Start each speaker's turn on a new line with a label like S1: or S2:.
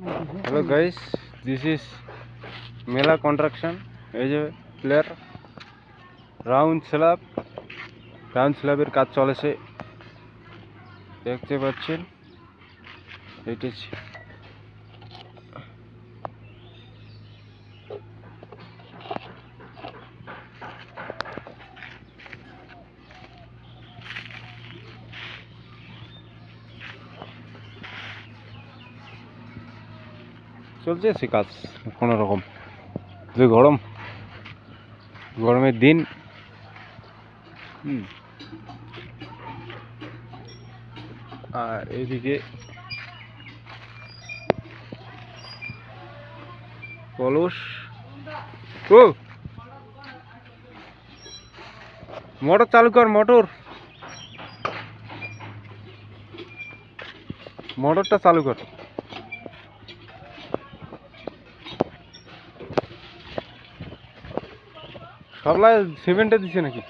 S1: Hello guys this is মেলা construction এই যে প্লেয়ার রাউন্ড স্ল্যাব রাউন্ড স্ল্যাবের কাজ চলেছে। দেখতে পাচ্ছেন? এটা চলছে, সে কাজ কোনো রকম। যে গরম, গরমের দিন। আর এইদিকে কলস ও! মোটর চালু কর, মোটর। মোটরটা চালু কর। সবলাই সিমেন্টে দিছে নাকি?